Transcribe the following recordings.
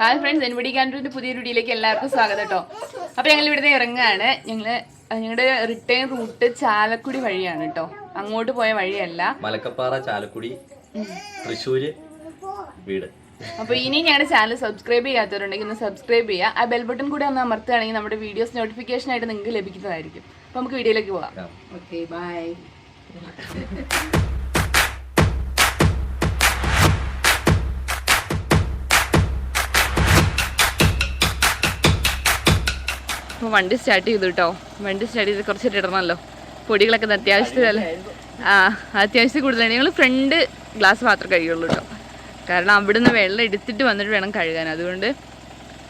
Hi friends എൻബഡി കാൻഡ്രിന്റെ പുതിയ വീഡിയോയിലേക്ക് എല്ലാവർക്കും സ്വാഗതം കേട്ടോ. അപ്പോൾ ഞങ്ങൾ ഇവിടുന്ന് ഇറങ്ങുകയാണ്. ഞങ്ങൾ ഞങ്ങളുടെ റിട്ടേൺ റൂട്ട് ചാലക്കുടി വഴിയാണ് കേട്ടോ. അങ്ങോട്ട് പോയ വഴിയല്ല. മലക്കപ്പാറ ചാലക്കുടി തൃശ്ശൂർ വീട്. അപ്പോൾ ഇനി ഞങ്ങളുടെ ചാനൽ സബ്സ്ക്രൈബ് ചെയ്യാത്തവരുണ്ടെങ്കിൽ ഒന്ന് സബ്സ്ക്രൈബ് ചെയ്യുക. ആ ബെൽ ബട്ടൺ കൂടി ഒന്ന് അമർത്തുകയാണെങ്കിൽ നമ്മുടെ വീഡിയോസ് നോട്ടിഫിക്കേഷൻ ആയിട്ട് നിങ്ങൾക്ക് ലഭിക്കുന്നതായിരിക്കും. അപ്പോൾ നമുക്ക് വീഡിയോയിലേക്ക് പോകാം. ഓക്കെ ബൈ അപ്പോൾ വണ്ടി സ്റ്റാർട്ട് ചെയ്തു കേട്ടോ വണ്ടി സ്റ്റാർട്ട് ചെയ്ത് കുറച്ചിട്ട് ഇടണമല്ലോ. പൊടികളൊക്കെ അത്യാവശ്യത്തിലല്ലേ ആ അത്യാവശ്യത്തിൽ കൂടുതലാണ്. ഞങ്ങൾ ഫ്രണ്ട് ഗ്ലാസ് മാത്രമേ കഴുകുള്ളൂ കേട്ടോ കാരണം അവിടുന്ന് വെള്ളം എടുത്തിട്ട് വന്നിട്ട് വേണം കഴുകാൻ. അതുകൊണ്ട്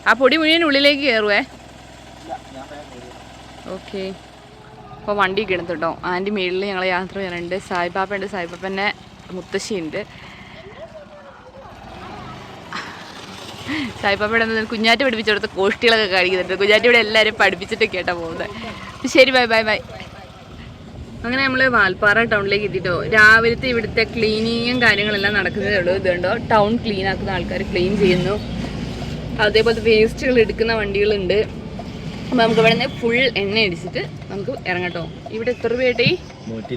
ആ പൊടി മുഴുവൻ ഉള്ളിലേക്ക് കയറുവേ ഓക്കെ അപ്പോൾ വണ്ടി കിടന്നു കേട്ടോ ആന്റി മേളിൽ ഞങ്ങൾ യാത്ര ചെയ്യാനുണ്ട്. സായിബാപ്പ ഉണ്ട്. സായിബാപ്പന്റെ മുത്തശ്ശിയുണ്ട്. സായിപ്പാപ്പയുടെ എന്താ കുഞ്ഞാറ്റ് പഠിപ്പിച്ചു കൊടുത്ത കോഷ്ടികളൊക്കെ കാണിക്കുന്നുണ്ട്. കുഞ്ഞാറ്റ് ഇവിടെ എല്ലാവരും പഠിപ്പിച്ചിട്ടൊക്കെ കേട്ടോ പോകുന്നത്. ശരി ബൈ ബൈ ബൈ. അങ്ങനെ നമ്മൾ വാൽപ്പാറ ടൗണിലേക്ക് എത്തിയിട്ടോ രാവിലത്തെ ഇവിടുത്തെ ക്ലീനിങ്ങും കാര്യങ്ങളെല്ലാം നടക്കുന്നതേ ഉള്ളൂ. ഇതുണ്ടോ? ടൗൺ ക്ലീൻ ആക്കുന്ന ആൾക്കാർ ക്ലീൻ ചെയ്യുന്നു. അതേപോലെ വേസ്റ്റുകൾ എടുക്കുന്ന വണ്ടികളുണ്ട്. അപ്പോൾ നമുക്ക് ഇവിടെ നിന്ന് ഫുൾ എണ്ണ അടിച്ചിട്ട് നമുക്ക് ഇറങ്ങട്ടോ ഇവിടെ എത്ര രൂപയായിട്ടേ നൂറ്റി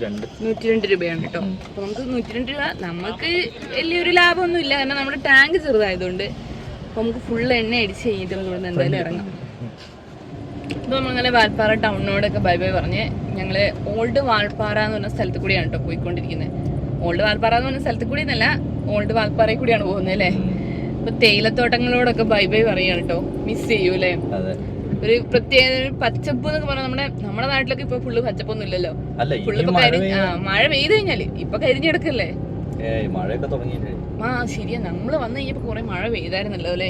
രണ്ട് രൂപയാണ് കേട്ടോ. അപ്പോൾ നമുക്ക് നൂറ്റി രണ്ട് രൂപ. നമുക്ക് വലിയൊരു ലാഭമൊന്നുമില്ല. കാരണം നമ്മുടെ ടാങ്ക് ചെറുതായതുകൊണ്ട്. അപ്പോൾ നമുക്ക് ഫുൾ എണ്ണ അടിച്ച് കഴിഞ്ഞിട്ട് നമുക്ക് ഇവിടെ എന്തായാലും ഇറങ്ങാം. അപ്പോൾ നമ്മളിങ്ങനെ വാൽപ്പാറ ടൗണിനോടൊക്കെ ബൈ ബൈ പറഞ്ഞ് ഞങ്ങൾ ഓൾഡ് വാൽപ്പാറ എന്ന് പറഞ്ഞ സ്ഥലത്ത് കൂടിയാണ് കേട്ടോ പോയിക്കൊണ്ടിരിക്കുന്നത് ഓൾഡ് വാൽപ്പാറ എന്ന് പറഞ്ഞ സ്ഥലത്ത് കൂടി എന്നല്ല ഓൾഡ് വാൽപ്പാറയിൽ കൂടിയാണ് പോകുന്നത് അല്ലേ? അപ്പോൾ തേയിലത്തോട്ടങ്ങളോടൊക്കെ ബൈ ബൈ പറയുകയാണ് കേട്ടോ മിസ് ചെയ്യൂ അല്ലേ ഒരു പ്രത്യേക പച്ചപ്പ് എന്നൊക്കെ പറഞ്ഞാൽ നമ്മുടെ നമ്മുടെ നാട്ടിലൊക്കെ ഇപ്പൊ ഫുള്ള് പച്ചപ്പൊന്നും ഇല്ലല്ലോ. ഫുള്ള് മഴ കരി- ആ, മഴ പെയ്ത് കഴിഞ്ഞാൽ ഇപ്പൊ കരിഞ്ഞെടുക്കല്ലേ മഴയൊക്കെ ആ ശരിയാ. നമ്മൾ വന്നു കഴിഞ്ഞപ്പോ കുറെ മഴ പെയ്തായിരുന്നല്ലോ അല്ലേ?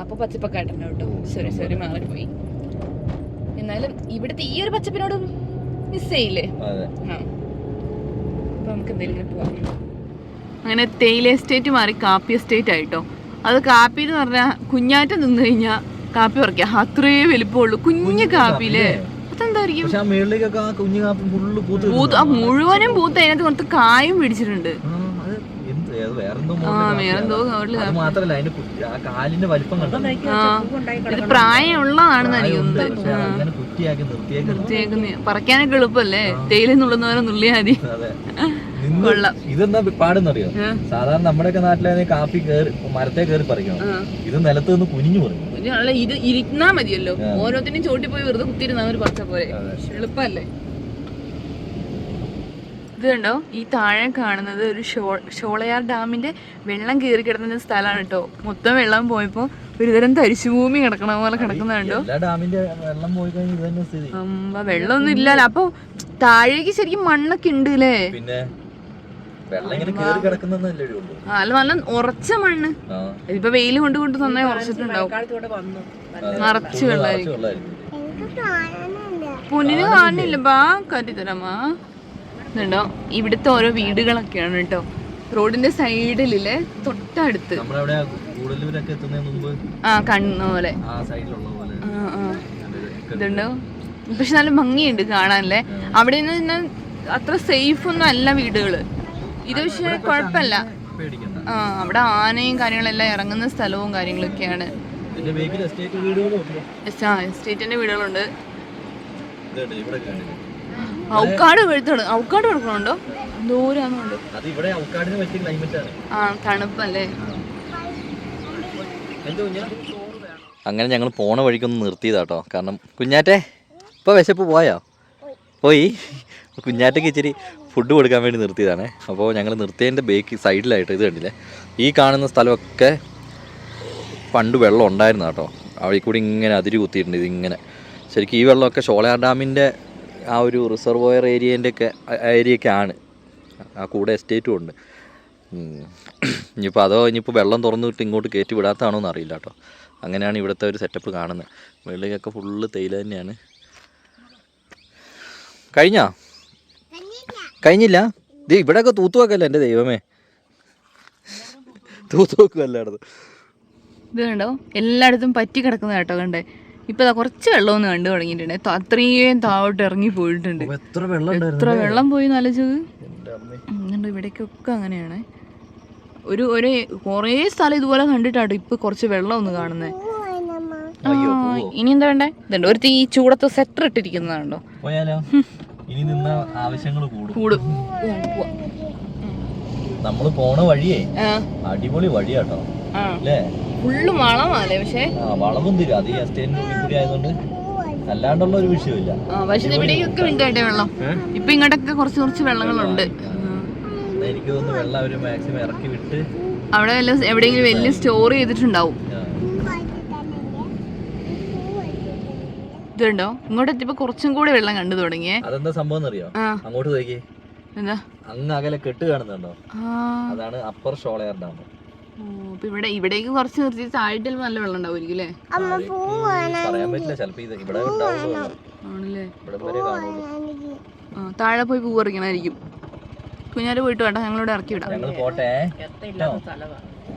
അപ്പൊ പച്ചപ്പൊക്കെ ആയിട്ടുണ്ട് കേട്ടോ സോറി സോറി മാറിപ്പോയി. എന്നാലും ഇവിടുത്തെ ഈ ഒരു പച്ചപ്പിനോട് മിസ് ചെയ്യില്ലേ? ആ. അപ്പൊ നമുക്ക് എന്തെങ്കിലും പോവാം. അങ്ങനെ തേയില എസ്റ്റേറ്റ് മാറി കാപ്പി എസ്റ്റേറ്റ് ആയിട്ടോ അത് കാപ്പി എന്ന് പറഞ്ഞാൽ കുഞ്ഞാറ്റം നിന്ന് കഴിഞ്ഞാൽ കാപ്പി പറിക്കാം. അത്രേ വലിപ്പമുള്ളൂ. കുഞ്ഞു കാപ്പിയില്ലേ? അതെന്തായിരിക്കും പക്ഷെ ആ മേളിലേക്കൊക്കെ ആ കുഞ്ഞു കാപ്പി ഫുള്ള് പൂത്ത് പൂത്ത് ആ മുഴുവനും പൂത്ത്. അതിനകത്ത് കുറച്ച് കായും പിടിച്ചിട്ടുണ്ട്. ആ, അത് എന്ത് അത് വേറെന്തോ ആ വേറെന്തോ അത് മാത്രല്ല അതിന്റെ ആ കാലിന്റെ വലിപ്പം കണ്ടോ? ആ ഇത് പ്രായമുള്ളതാണെന്ന് എനിക്ക് പ്രായമുണ്ട്. തോന്നുന്നത് പക്ഷെ അങ്ങനെ കുറ്റിയാക്കി നിർത്തിയേക്കുന്നു. വൃത്തിയാക്കുന്ന പറിക്കാനൊക്കെ എളുപ്പമല്ലേ? തേയില നുള്ളുന്നവരെ നുള്ളിയാ മതി. അതെ. നിന്ന് കൊള്ളാം. ഇതെന്താ പാടെന്നറിയോ. സാധാരണ നമ്മുടെയൊക്കെ നാട്ടിലാണെങ്കിൽ കാപ്പി കേറി മരത്തെ കയറി പറിക്കണം. ആ. ഇത് നിലത്ത് നിന്ന് കുനിഞ്ഞു പറയും ഇത് അല്ല ഇത് ഇരുന്നാ മതിയല്ലോ. ഓരോത്തിനും ചോട്ടി പോയി വെറുതെ കുത്തിയിരുന്നാ ഒരു പറിച്ച പോലെ. എളുപ്പല്ലേ ഇത് കണ്ടോ? ഈ താഴെ കാണുന്നത് ഒരു ഷോ ഷോളയാർ ഡാമിന്റെ വെള്ളം കയറി കിടന്ന സ്ഥലമാണ് കേട്ടോ. മൊത്തം വെള്ളം പോയപ്പോ ഒരുതരം തരിശുഭൂമി കിടക്കണ പോലെ കിടക്കുന്ന കണ്ടോ? എല്ലാ ഡാമിന്റെ വെള്ളം വെള്ളമൊന്നും ഇല്ലല്ലോ അപ്പൊ താഴേക്ക് ശരിക്കും മണ്ണൊക്കെ ഉണ്ട് അല്ലേ വെള്ളം ഇങ്ങനെ കേറി കിടക്കുന്നല്ലേ ഉള്ളൂ. ആ, അല്ല നല്ല ഉറച്ച മണ്ണ്. ആ. ഇതിപ്പോ വെയിൽ കൊണ്ട് കൊണ്ട് നന്നായി ഉറച്ചിട്ടുണ്ടാവും. നിറച്ച് വെള്ളമായിരിക്കും. പൊന്നിന് കാണില്ല ബാ കാട്ടിത്തരാമാ ഇതുണ്ടോ? ഇവിടുത്തെ ഓരോ വീടുകളൊക്കെയാണ് കേട്ടോ. റോഡിന്റെ സൈഡിലില്ലേ തൊട്ടടുത്ത്. നമ്മളവിടെ എത്തുന്നതിന് മുമ്പ് ആ കണ്ണ പോലെ. ആ സൈഡിലുള്ള പോലെ. ആ ആ. ഇതുണ്ടോ? പക്ഷെ നല്ല ഭംഗിയുണ്ട് കാണാനല്ലേ? അവിടെ നിന്ന് അത്ര സേഫ് ഒന്നും അല്ല വീടുകൾ. ഇത് പക്ഷേ കുഴപ്പമില്ല. പേടിക്കണ്ട. ആ അവിടെ ആനയും കാര്യങ്ങളെല്ലാം ഇറങ്ങുന്ന സ്ഥലവും കാര്യങ്ങളൊക്കെയാണ്. എസ്റ്റേറ്റിന്റെ വീടുകളുണ്ട്. ഔക്കാട് വെഴുത്തോട് ഔക്കാട് കൊടുക്കണുണ്ടോ ദൂരാന്നുണ്ട്. ആ തണുപ്പല്ലേ? അങ്ങനെ ഞങ്ങൾ പോണ വഴിക്കൊന്ന് നിർത്തിയതാട്ടോ. കാരണം കുഞ്ഞാറ്റേ ഇപ്പൊ വിശപ്പ് പോയോ? പോയി. കുഞ്ഞാറ്റയ്ക്ക് ഇച്ചിരി ഫുഡ് കൊടുക്കാൻ വേണ്ടി നിർത്തിയതാണ്. അപ്പോൾ ഞങ്ങൾ നിർത്തിയതിന്റെ ബേക്ക് സൈഡിലായിട്ട് ഇത് കണ്ടില്ലേ? ഈ കാണുന്ന സ്ഥലമൊക്കെ പണ്ട് വെള്ളം ഉണ്ടായിരുന്നു കേട്ടോ. അവിടെ കൂടി ഇങ്ങനെ അതിരി കുത്തിയിട്ടുണ്ട് ഇതിങ്ങനെ. ശരിക്കും ഈ വെള്ളമൊക്കെ ഷോളയാർ ഡാമിന്റെ ആ ഒരു റിസർവോയർ ഏരിയേന്റെ ഒക്കെ ഏരിയയൊക്കെ ആണ് ആ കൂടെ എസ്റ്റേറ്റും ഉണ്ട്. ഇനിയിപ്പോൾ അതോ ഇനിയിപ്പോൾ വെള്ളം തുറന്നു വിട്ട് ഇങ്ങോട്ട് കയറ്റി വിടാത്തതാണോ എന്ന് അറിയില്ല കേട്ടോ. അങ്ങനെയാണ് ഇവിടുത്തെ ഒരു സെറ്റപ്പ് കാണുന്നത്. വെള്ളിയൊക്കെ ഫുള്ള് തേയില തന്നെയാണ്. കഴിഞ്ഞോ? കഴിഞ്ഞില്ല. ദേ ഇവിടെയൊക്കെ തൂത്തു വെക്കല്ലേ എന്റെ ദൈവമേ. തൂത്തു വെക്കുവല്ലോ അടുത്ത് ഇത് കണ്ടോ? എല്ലായിടത്തും പറ്റി കിടക്കുന്ന കേട്ടോ കണ്ടേ. ഇപ്പൊ കുറച്ച് വെള്ളമൊന്ന് കണ്ടു തുടങ്ങിയിട്ടുണ്ട്. ത- അത്രയും താവോട്ട് ഇറങ്ങി പോയിട്ടുണ്ട്. എത്ര വെള്ളം എത്ര വെള്ളം പോയി അമ്മേ. എന്നിട്ട് ഇവിടേക്കൊക്കെ അങ്ങനെയാണ്. ഒരു ഒരു കുറേ സ്ഥലം ഇതുപോലെ കണ്ടിട്ടാട്ടോ ഇപ്പൊ കുറച്ച് വെള്ളം ഒന്ന് കാണുന്നേ. അയ്യോ ഇനി എന്താ വേണ്ടേ? ഇതുണ്ട് ഒരു ഈ ചൂടത്ത് സെറ്റർ ഇട്ടിരിക്കുന്നതാണല്ലോ. പോയാലോ? ഇനി നിന്ന ആവശ്യങ്ങൾ കൂടും. കൂടും. നമ്മൾ പോണ വഴിയേ അടിപൊളി വഴിയാട്ടോ. അല്ലേ? ഫുള്ള് വളമാലേ പക്ഷേ? വളവും തരും. അത് എസ്റ്റേറ്റിന്റെ ഉള്ളിൽ കൂടി ആയതുകൊണ്ട് അല്ലാണ്ടുള്ള ഒരു വിഷയമില്ല പക്ഷേ ഇവിടെയൊക്കെ ഉണ്ട് കേട്ടെ വെള്ളം. ഇപ്പൊ ഇങ്ങോട്ടൊക്കെ കുറച്ച് കുറച്ച് വെള്ളങ്ങളുണ്ട്. എനിക്ക് തോന്നുന്നു വെള്ളം അവർ മാക്സിമം ഇറക്കി വിട്ട് അവിടെ വല്ല എവിടെയെങ്കിലും വലിയ സ്റ്റോർ ചെയ്തിട്ടുണ്ടാവും ആ, ഇതുണ്ടോ? ഇങ്ങോട്ട് എത്തിയപ്പോ കുറച്ചും കൂടി വെള്ളം കണ്ടു തുടങ്ങിയേ. അതെന്താ സംഭവം എന്നറിയോ? അങ്ങോട്ട് നോക്കി എന്താ? അങ്ങ് അകലെ കെട്ട് കാണുന്നുണ്ടോ? ആ. അതാണ് അപ്പർ ഷോളയർ ഡാം. ഇവിടെ ഇവിടേക്ക് കുറച്ച് നിർത്തി താഴെ നല്ല വെള്ളം ഉണ്ടാവുമായിരിക്കും അല്ലേ? പറയാൻ പറ്റില്ല. ചിലപ്പോ ഇത് ഇവിടെ ആണല്ലേ? ഇവിടെ വരെ കാണുള്ളൂ. ആ താഴെ പോയി പൂ പറിക്കണായിരിക്കും കുഞ്ഞാര് പോയിട്ട് വേണ്ട ഞങ്ങളിവിടെ ഇറക്കി വിടാം. ഞങ്ങൾ പോട്ടെ?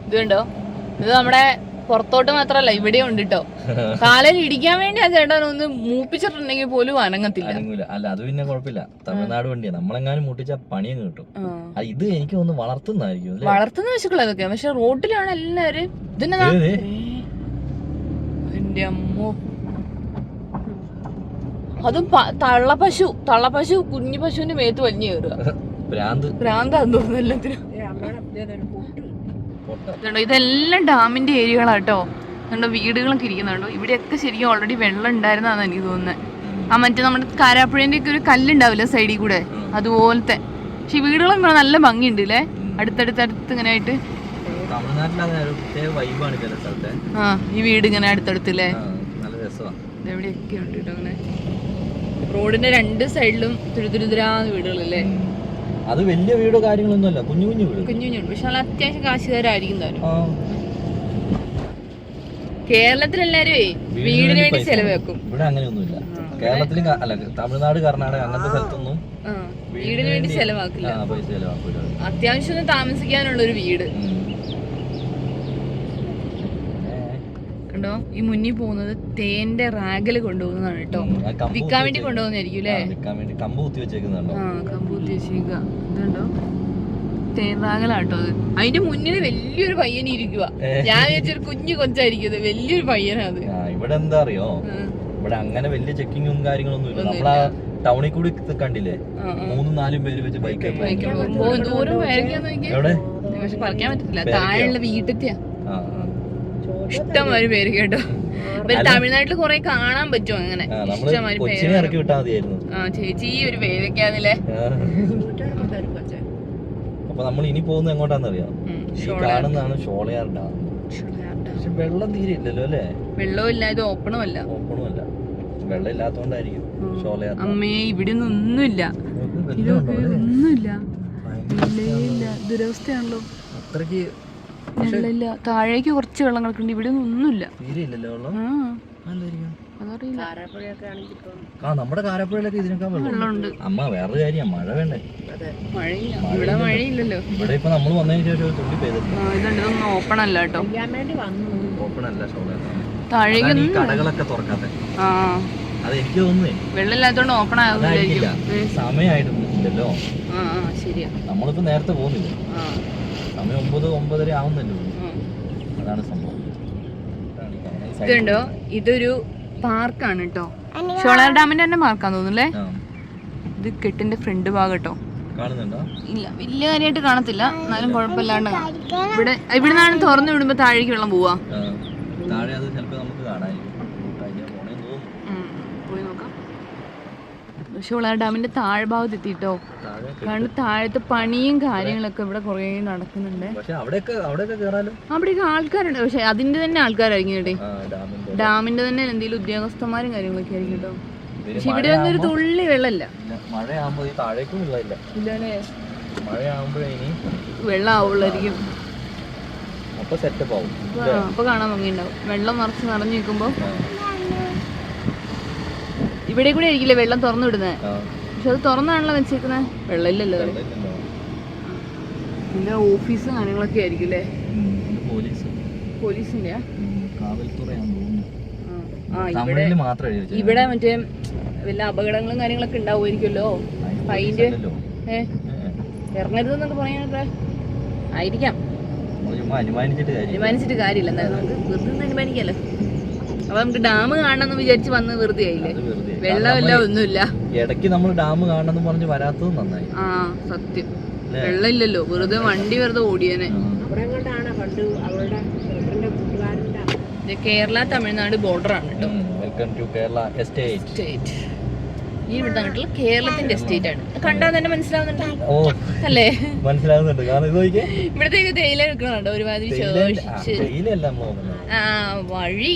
ഇത് കണ്ടോ ഇത് നമ്മുടെ പുറത്തോട്ട് മാത്രല്ല ഇവിടെ ഉണ്ട് കേട്ടോ കാലിൽ ഇടിക്കാൻ വേണ്ടി ആ ചേട്ടൻ ഒന്ന് മൂപ്പിച്ചിട്ടുണ്ടെങ്കിൽ പോലും അനങ്ങത്തില്ല. അനങ്ങൂല. അല്ല അത് പിന്നെ കുഴപ്പമില്ല. തമിഴ്നാട് വണ്ടിയാ. നമ്മളെങ്ങാനും മുട്ടിച്ച പണിയങ്ങ് കിട്ടും. ഇത് എനിക്ക് ഒന്ന് വളർത്തുന്നതായിരിക്കും അല്ലേ? വളർത്തുന്ന പശുക്കൾ അതൊക്കെ പക്ഷെ റോട്ടിലാണ് എല്ലാരും ഇതെന്നതാ ഏത്? എന്റെ അമ്മോ. അതും പ- തള്ളപ്പശു തള്ളപ്പശു കുഞ്ഞു പശുവിന്റെ മേത്ത് വലിഞ്ഞു കയറുക ഭ്രാന്ത്. ഭ്രാന്താന്ന് തോന്നുന്നു എല്ലാത്തിനും. ഇതുണ്ടോ? ഇതെല്ലാം ഡാമിന്റെ ഏരിയകളാട്ടോ. കണ്ടോ വീടുകളൊക്കെ ഇരിക്കുന്നുണ്ടോ? ഇവിടെയൊക്കെ ശരിക്കും ഓൾറെഡി വെള്ളം ഉണ്ടായിരുന്നാണ് എനിക്ക് തോന്നുന്നത് ആ മറ്റേ നമ്മുടെ കാരാപ്പുഴേന്റെ ഒക്കെ ഒരു കല്ലുണ്ടാവില്ല സൈഡിൽ കൂടെ? അതുപോലത്തെ. പക്ഷെ ഈ വീടുകളും ഇവിടെ നല്ല ഭംഗിയുണ്ട് അല്ലേ അടുത്തടുത്തടുത്ത് ഇങ്ങനെ ആയിട്ട് ആ ഈ വീട് ഇങ്ങനെ അടുത്തടുത്തില്ലേ എവിടെയൊക്കെ ഉണ്ട് കേട്ടോ അങ്ങനെ റോഡിന്റെ രണ്ട് സൈഡിലും തുരുതുരുതുരാന്ന് വീടുകളല്ലേ അത് വലിയ വീട് കാര്യങ്ങളൊന്നുമല്ല കുഞ്ഞു കുഞ്ഞു വീട് കുഞ്ഞു കുഞ്ഞു പക്ഷെ നല്ല അത്യാവശ്യം കാശുകാരായിരിക്കും താനും കേരളത്തിലെല്ലാരും വീടിന് വേണ്ടി ചെലവാക്കും ഇവിടെ അങ്ങനെയൊന്നുമില്ല. കേരളത്തിലും അല്ല തമിഴ്നാട് കർണാടക അങ്ങനത്തെ സ്ഥലത്തൊന്നും വീടിന് വേണ്ടി ചെലവാക്കില്ല. പൈസ ചെലവാക്കൂല. അത്യാവശ്യം ഒന്ന് താമസിക്കാനുള്ള ഒരു വീട് ഉം. കണ്ടോ ഈ മുന്നിൽ പോകുന്നത് തേന്റെ റാഗിൽ കൊണ്ടുപോകുന്നതാണ് കേട്ടോ. കമ്പ് വിൽക്കാൻ വേണ്ടി കൊണ്ടുപോകുന്നതായിരിക്കും അല്ലേ? വിൽക്കാൻ വേണ്ടി കമ്പ് കുത്തി വെച്ചേക്കുന്നുണ്ടോ ആ കമ്പൂത്തി വെച്ചേക്കുക ഇതുണ്ടോ? തേൻ റാഗലാട്ടോ അത്. അതിന്റെ മുന്നിൽ വലിയൊരു പയ്യൻ ഇരിക്കുക ഞാൻ വിചാരിച്ചൊരു കുഞ്ഞു കൊച്ചായിരിക്കും വലിയൊരു പയ്യനാ അത്. ആ, ഇവിടെ എന്താ അറിയോ? ഇവിടെ അങ്ങനെ വലിയ ചെക്കിങ്ങും കാര്യങ്ങളൊന്നും ഇല്ല. നമ്മളാ ടൗണിൽ കൂടി കണ്ടില്ലേ. മൂന്നും നാലും പേര് വെച്ച് ബൈക്ക് ദൂരം എവിടെ? പക്ഷെ പറയാൻ പറ്റത്തില്ല. താഴെയുള്ള വീട്ടിലെത്തിയാ ആ ഒരു പേര് കേട്ടോ. തമിഴ്നാട്ടിൽ കുറെ കാണാൻ പറ്റും അങ്ങനെ? ഇഷ്ടംമാതിരി പേര് ആ ചേച്ചി ഒരു പേരൊക്കെയാന്നില്ലേ. അപ്പൊ നമ്മൾ ഇനി പോകുന്നത് എങ്ങോട്ടാന്നറിയോ ഈ കാണുന്നതാണ് ഷോളയാർ ഡാം പക്ഷെ വെള്ളം തീരെ ഇല്ലല്ലോ അല്ലേ? വെള്ളവും ഇല്ല ഇത് ഓപ്പണും അല്ല ഓപ്പണും അല്ല വെള്ളം ഇല്ലാത്തോണ്ടായിരിക്കും ഷോളയാർ അമ്മേ ഇവിടെ ഒന്നും ഒന്നുമില്ല. വെള്ളം ഇതൊക്കെ? ഒന്നുമില്ല ദുരവസ്ഥയാണല്ലോ. അത്രയ്ക്ക് വെള്ളമില്ല താഴേക്ക് കുറച്ച് വെള്ളം? കിടക്കുന്നുണ്ട് ഇവിടെ ഒന്നും ഒന്നുമില്ല വെള്ളം നമ്മുടെ കാരപ്പുഴയിലൊക്കെ ഇതിനൊക്കെ വെള്ളം വെള്ളമുണ്ട്. അമ്മ വേറൊരു കാര്യം മഴ വേണ്ടേ? മഴയില്ല. ഇവിടെ മഴയില്ലല്ലോ. ഇവിടെ ഇപ്പൊ നമ്മൾ വന്നതിന് ശേഷം ഒരു തുള്ളി പെയ്തിട്ടുണ്ട് ഓപ്പൺ അല്ല കേട്ടോ. ഓപ്പൺ അല്ല താഴേക്ക് കടകളൊക്കെ തുറക്കാത്തെ. ആ. അത് എനിക്ക് തോന്നുന്നേ. വെള്ളമില്ലാത്തോണ്ട് ഓപ്പൺ ആകുന്നില്ല സമയമായിട്ടൊന്നും ഇല്ലല്ലോ. നമ്മളിപ്പോ നേരത്തെ പോകുന്നില്ല. ആ. സമയം ഒമ്പത് ഒമ്പതര ആവുന്നല്ലോ. അതാണ് സംഭവം. ഇതുണ്ടോ? ഇതൊരു പാർക്കാണ് കേട്ടോ ഷോളാർ ഡാമിന്റെ തന്നെ പാർക്കാന്ന് തോന്നുന്നല്ലേ? ഇത് കെട്ടിന്റെ ഫ്രണ്ട് ഭാഗം കേട്ടോ ഇല്ല വലിയ കാര്യമായിട്ട് കാണത്തില്ല. എന്നാലും കുഴപ്പമില്ലാണ്ട് ഇവിടെ ഇവിടെ നിന്നാണ് തുറന്നു വിടുമ്പോ താഴേക്ക് വെള്ളം പോവാ ഷോളാർ ഡാമിന്റെ താഴ്ഭാഗത്ത് എത്തിട്ടോ കാരണം താഴത്തെ പണിയും കാര്യങ്ങളൊക്കെ ഇവിടെ കുറേ നടക്കുന്നുണ്ട്. പക്ഷെ അവിടെയൊക്കെ അവിടെയൊക്കെ കേറാലോ? അവിടെയൊക്കെ ആൾക്കാരുണ്ട്. പക്ഷെ അതിന്റെ തന്നെ ആൾക്കാരായിരിക്കും കേട്ടേ. ഡാമിന്റെ തന്നെ. എന്തെങ്കിലും ഉദ്യോഗസ്ഥന്മാരും കാര്യങ്ങളൊക്കെ ആയിരിക്കും കേട്ടോ. പക്ഷെ ഇവിടെ ഒന്നും ഒരു തുള്ളി വെള്ളമില്ല. ഇല്ല, മഴയാകുമ്പോ ഈ താഴേക്കും വെള്ളമില്ല. ഇല്ലേ മഴയാകുമ്പോഴേ ഇനി വെള്ളം ആവുള്ളായിരിക്കും അപ്പൊ സെറ്റപ്പ് ആവും ആ, അപ്പൊ കാണാൻ ഭംഗിയുണ്ടാവും. വെള്ളം നിറച്ച് നിറഞ്ഞു നിൽക്കുമ്പോ ഇവിടെ കൂടെ ആയിരിക്കില്ലേ വെള്ളം തുറന്നു വിടുന്നത് ആ, പക്ഷെ അത് തുറന്നാണല്ലോ വെച്ചേക്കുന്നത് വെള്ളമില്ലല്ലോ. ഇതിന്റെ ഓഫീസും കാര്യങ്ങളൊക്കെ ആയിരിക്കും അല്ലേ? പോലീസിന്റെ ഇവിടെ മറ്റേ വല്ല അപകടങ്ങളും കാര്യങ്ങളൊക്കെ ഉണ്ടാവുമായിരിക്കുമല്ലോ? ഫൈന്റെ പോലീസല്ലല്ലോ. ഏ? ഏ, ഇറങ്ങരുതെന്നൊക്കെ പറയാനൊക്കെ ആയിരിക്കാം. അനുമാനിച്ചിട്ട് കാര്യമില്ല. എന്തായാലും നമുക്ക് വെറുതെ ഒന്ന് അനുമാനിക്കാലോ. അപ്പൊ നമുക്ക് ഡാം കാണണമെന്ന് വിചാരിച്ച് വന്ന് വെറുതെ ആയില്ലേ? വെള്ളമില്ല ഒന്നുമില്ല. ഇടയ്ക്ക് നമ്മൾ ഡാം കാണണമെന്ന് പറഞ്ഞ് വരാത്തത് നന്നായി. ആ സത്യം. വെള്ളമില്ലല്ലോ. വെറുതെ വണ്ടി വെറുതെ ഓടിയനെ. കേരള തമിഴ്നാട് ബോർഡർ ആണ് കേട്ടോ. Welcome to Kerala estate state ഈ ഇവിടുത്തെ അങ്ങോട്ടുള്ള കേരളത്തിന്റെ എസ്റ്റേറ്റ് ആണ്. കണ്ടാൽ തന്നെ മനസ്സിലാവുന്നുണ്ട്? അല്ലേ? മനസ്സിലാവുന്നുണ്ട്. ഇവിടത്തേക്ക് തേയില എടുക്കണുണ്ടോ ഒരുമാതിരി ശോഷിച്ച്? വഴി.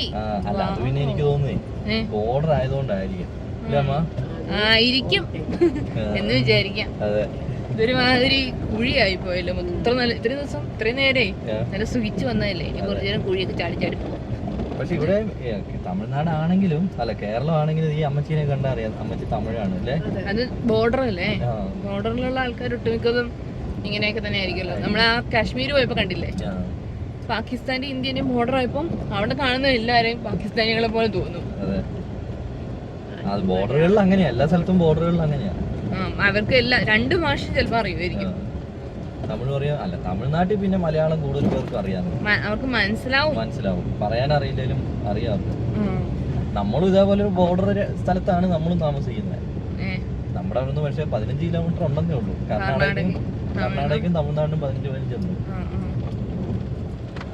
അല്ല അത് പിന്നെ എനിക്ക് തോന്നുന്നേ ഏ, ബോർഡർ ആയതുകൊണ്ടായിരിക്കും. ആയിരിക്കും എന്ന് വിചാരിക്കാം. ഇതൊരുമാതിരി കുഴിയായി പോയല്ലോ. ഇത്ര നല്ല ഇത്രയും ദിവസം ഇത്രയും നേരെ. നല്ല സുഖിച്ചു വന്നതല്ലേ? ഇനി കുറച്ചു നേരം കുഴിയൊക്കെ ചാടി ചാടി പോകും പക്ഷെ ഇവിടെ തമിഴ്നാട് ആണെങ്കിലും അല്ല കേരളം ആണെങ്കിലും ഈ അമ്മച്ചീനെ കണ്ടാ അറിയാം. അമ്മച്ചി തമിഴാണ് അല്ലേ? അത്. ബോർഡർ അല്ലേ ബോർഡറിലുള്ള ആൾക്കാർ ഒട്ടുമിക്കതും ഇങ്ങനെയൊക്കെ തന്നെ ആയിരിക്കുമല്ലോ നമ്മൾ ആ കാശ്മീർ പോയപ്പോ കണ്ടില്ലേ. പാകിസ്ഥാന്റെ ഇന്ത്യന്റെയും ബോർഡർ ആയപ്പോ അവിടെ കാണുന്ന എല്ലാവരെയും പാകിസ്ഥാനികളെ പോലെ തോന്നുന്നു ബോർഡറുകളിൽ അങ്ങനെയാ. എല്ലാ സ്ഥലത്തും ബോർഡറുകളിൽ അങ്ങനെയാ. അവർക്ക് എല്ലാ രണ്ട് ഭാഷ ചിലപ്പോ അറിയുമായിരിക്കും. തമിഴ് പറയാ അല്ല തമിഴ്നാട്ടിൽ പിന്നെ മലയാളം കൂടുതൽ പേർക്ക് അറിയാം അവർക്ക് മനസ്സിലാവും. മനസ്സിലാവും. പറയാൻ അറിയില്ലെങ്കിലും അറിയാം. നമ്മളും ഇതേപോലെ ഒരു ബോർഡർ സ്ഥലത്താണ് നമ്മളും താമസിക്കുന്നത്. നമ്മുടെ അവിടെ നിന്ന് പക്ഷേ പതിനഞ്ച് കിലോമീറ്റർ ഉണ്ടെന്നേ ഉള്ളൂ. കർണാടകയും കർണാടകയും തമിഴ്നാടും. പതിനഞ്ച് പതിനഞ്ചുണ്ട് ആ, ആ.